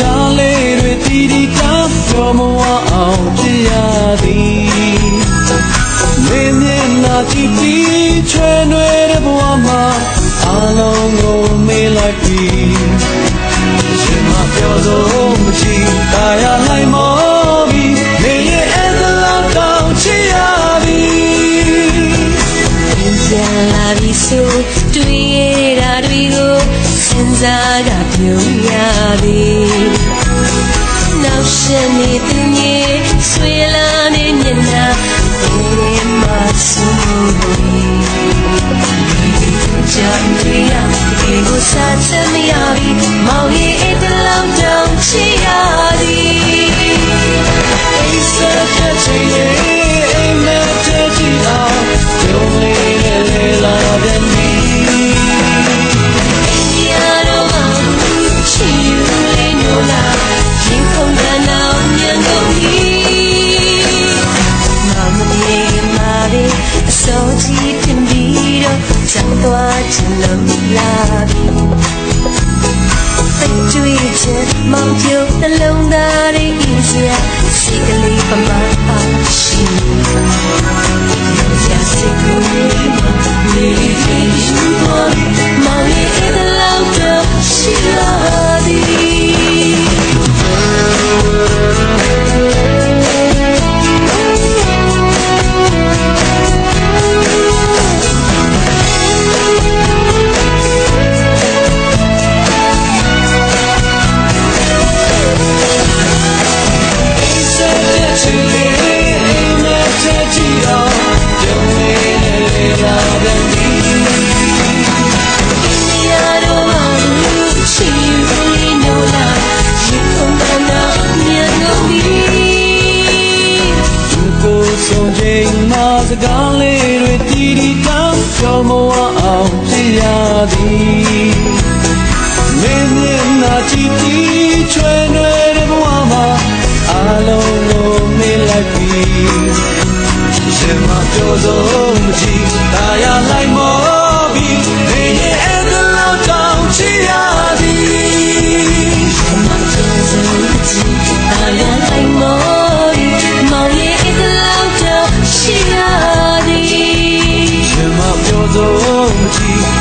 ကားလေးတွေတီတီတောင်းပြောမဝအောင်ဖြစ်ရသည်မင်းမျက်နှာကြည့်ပြီးချွဲနွယ်တဲ့ဘဝမှာအလုံးကိုမေးလိုက်ပြီးရှင်မပြောဆုံးမချီတာယာလိုက်မောပြီးနေရဲ့အဲ့ဒါလောက်တောင်းချရသည်ပြန်လာပြီဆိုတွေ့ရတာတွေကို စဉ်းစားကပြုံးရသည်နောက်ရှင်နေသူငယ်ဆွေလာနေမျက်နှာဘယ်မှာဆုံးကြံရရဒီကိုစားချင်မရပြီမောင်ရဲ့ သွားချင်လို့လာပြီအကျွေးချင်မောင်ကျုပ်နှလုံးသားရဲ့အင်းစရာစိတ်ကလေးပမာအားရှိရ ဆုံးချိန်မှာစကားလေးတွေတီတီတောင်းကြော်မဝအောင်ဖြစ်ရသည်မင်းမျက်နှာကြည့်ပြီးချွဲနွယ်တဲ့ဘဝမှာအလုံးကိုမေးလိုက်ပြီးရှင်မပြောဆုံးမကြည့်တာယာလိုက်မော 我们